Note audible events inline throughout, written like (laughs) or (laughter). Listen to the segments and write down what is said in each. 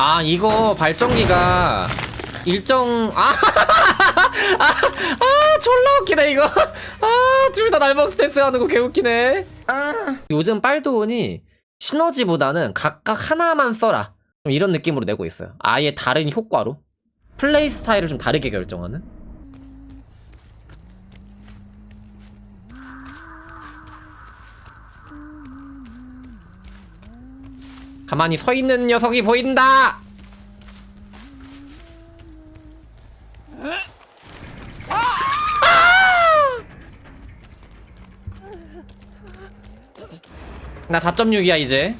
아 이거 발전기가 일정 아, (laughs) 아, 아 졸라 웃기네 이거. 아 둘 다 날먹 스탠스 하는 거 개웃기네. 아. 요즘 빨도온이 시너지보다는 각각 하나만 써라. 좀 이런 느낌으로 내고 있어요. 아예 다른 효과로. 플레이 스타일을 좀 다르게 결정하는 가만히 서 있는 녀석이 보인다. 나 4.6이야 이제.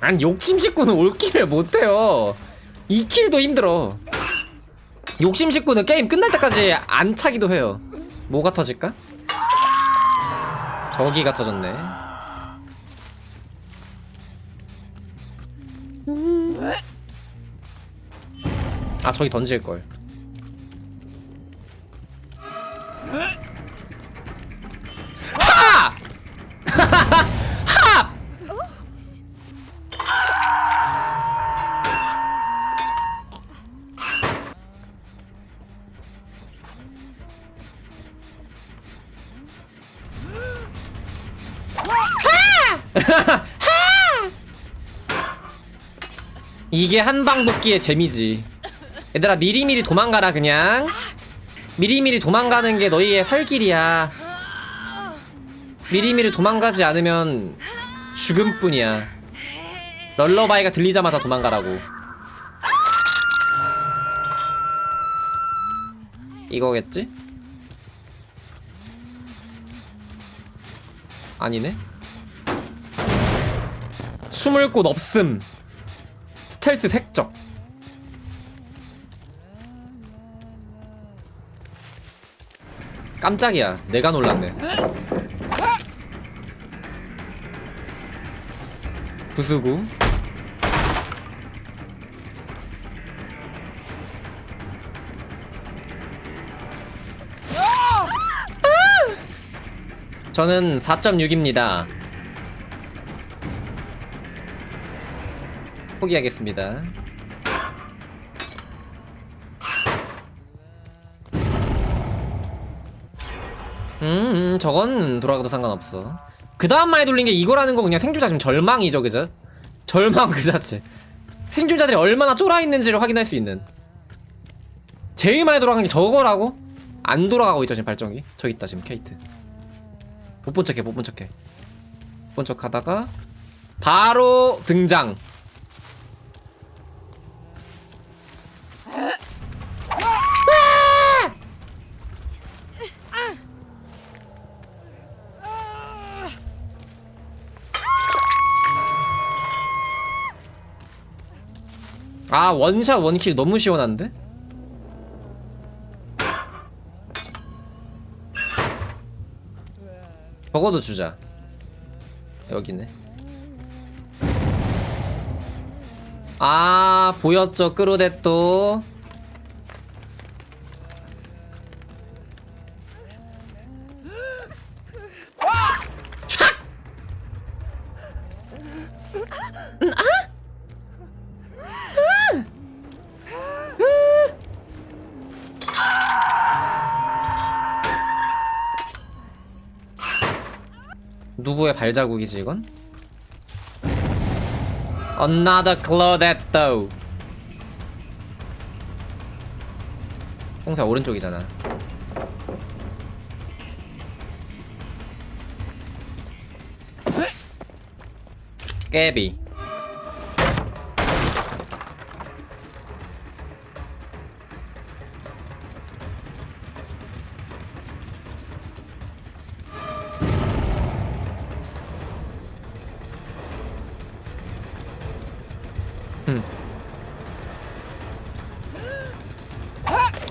아니 욕심 식구는 올킬을 못해요. 2킬도 힘들어. 욕심 식구는 게임 끝날 때까지 안 차기도 해요. 뭐가 터질까? 저기가 터졌네 아 저기 던질걸! (laughs) (laughs) 이게 한방복기의 재미지. 얘들아 미리미리 도망가라 그냥. 미리미리 도망가는 게 너희의 살 길이야. 미리미리 도망가지 않으면 죽음뿐이야. 럴러바이가 들리자마자 도망가라고. 이거겠지? 아니네. 숨을 곳 없음. 스텔스 색적. 깜짝이야. 내가 놀랐네. 부수고. 저는 4.6입니다. 포기하겠습니다. 음, 음, 저건 돌아가도 상관없어. 그 다음 말에 돌린 게 이거라는 거 그냥 생존자 지금 절망이죠, 그죠? 절망 그 자체. 생존자들이 얼마나 쫄아 있는지를 확인할 수 있는. 제일 많이 돌아간 게 저거라고? 안 돌아가고 있죠, 지금 발전기. 저기 있다, 지금 케이트. 못 본 척해, 못 본 척해. 못 본 척 하다가, 바로 등장. 아 원샷 원킬 너무 시원한데? 적어도 주자. 여기네. 아 보였죠 ቅ로데또 누구의 발자국이지 이건? Another Claudetto 홍사 오른쪽이잖아. 깨비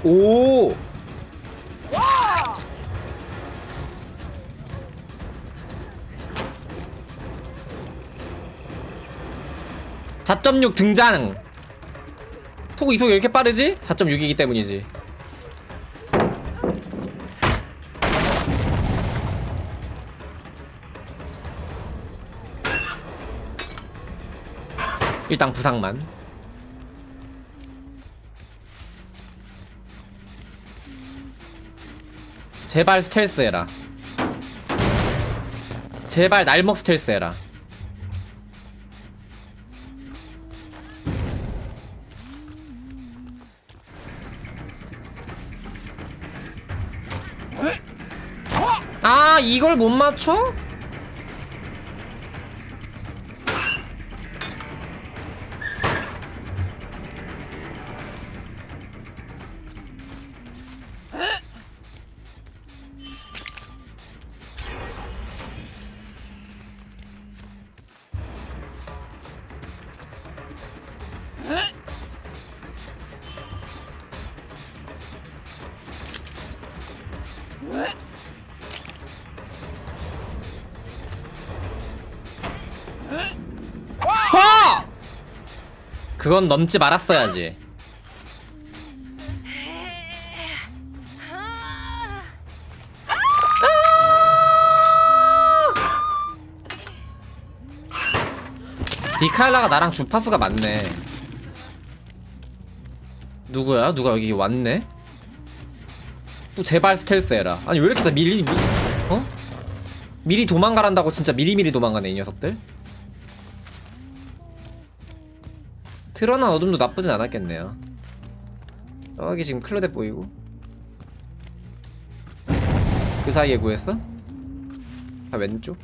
오! (4.6) 등장 토고 이속 왜 이렇게 빠르지? (4.6) 이기 때문이지 일단 부상만. 제발 스텔스 해라. 제발 날먹 스텔스 해라. 아 이걸 못 맞춰? 그건 넘지 말았어야지. 미카엘라가 나랑 주파수가 맞네. 누구야? 누가 여기 왔네? 또 제발 스텔스 해라. 아니 왜 이렇게 다 미리 미, 어? 미리 도망가란다고 진짜 미리미리 도망가네 이 녀석들. 드러난 어둠도 나쁘진 않았겠네요. 저기 지금 클로데 보이고. 그 사이에 구했어? 아 왼쪽?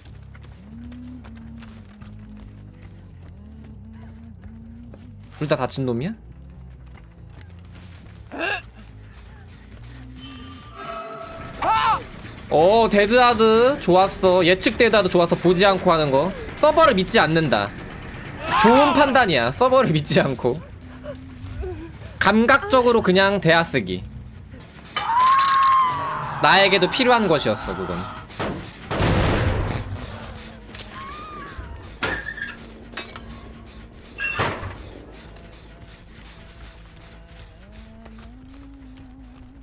둘 다 다친 놈이야? 오 데드하드 좋았어 예측 데드하드 좋았어 보지 않고 하는 거 서버를 믿지 않는다 좋은 판단이야. 서버를 믿지 않고. 감각적으로 그냥 대하 쓰기. 나에게도 필요한 것이었어 그건.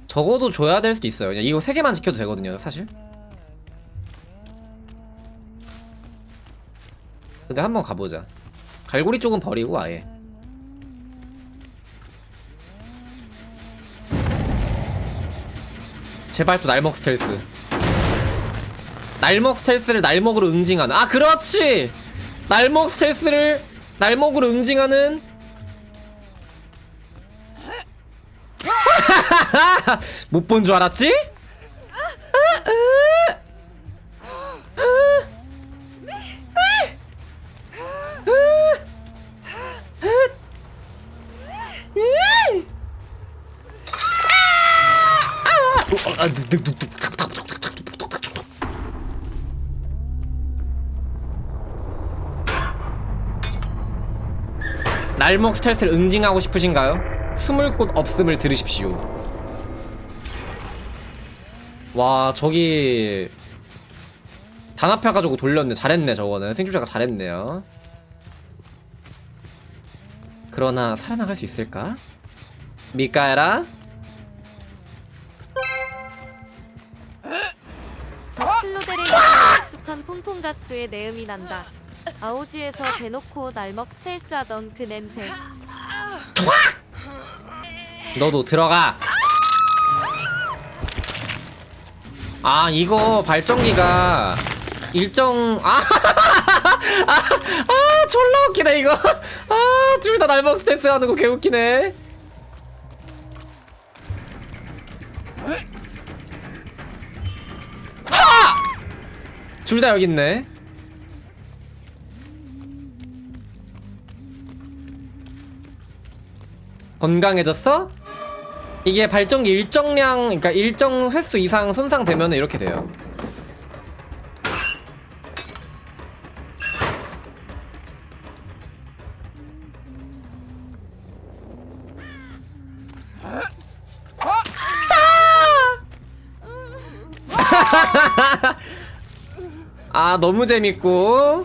적어도 줘야 될 수도 있어요. 그냥 이거 세 개만 지켜도 되거든요 사실. 근데 한번 가보자 갈고리 쪽은 버리고 아예. 제발 또 날먹 스텔스. 날먹 스텔스를 날먹으로 응징하는 아 그렇지! 날먹 스텔스를 날먹으로 응징하는 (laughs) 못 본 줄 알았지? 날먹 스텔스를 응징하고 싶으신가요? 숨을 곳 없음을 들으십시오. 와 저기 단합해가지고 돌렸네 잘했네 저거는 생존자가 잘했네요 그러나 살아나갈 수 있을까? 미카엘아? 익숙한 퐁퐁가스의 내음이 난다. 아오지에서 대놓고 날먹 스텔스 하던 그 냄새. 너도 들어가! 아 이거 발전기가 일정 아, (laughs) 아, 아 졸라 웃기네 이거. 아 둘 다 날먹 스탠스 하는 거 개웃기네 둘 다 여기 있네 건강해졌어? 이게 발전기 일정량, 그러니까 일정 횟수 이상 손상되면 이렇게 돼요. 아 너무 재밌고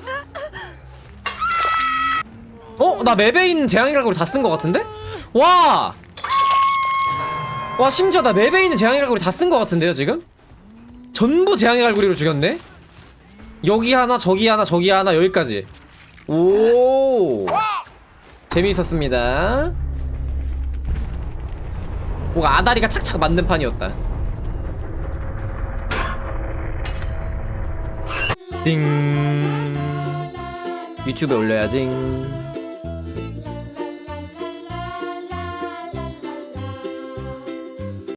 어? 나 맵에 있는 재앙의 갈고리 다쓴 것 같은데? 와! 와 심지어 나 맵에 있는 재앙의 갈고리 다 쓴 것 같은데요 지금? 전부 재앙의 갈고리로 죽였네? 여기 하나 저기 하나 저기 하나 여기까지 오 재미있었습니다. 뭔가 아다리가 착착 맞는 판이었다. 띵. 유튜브에 올려야지.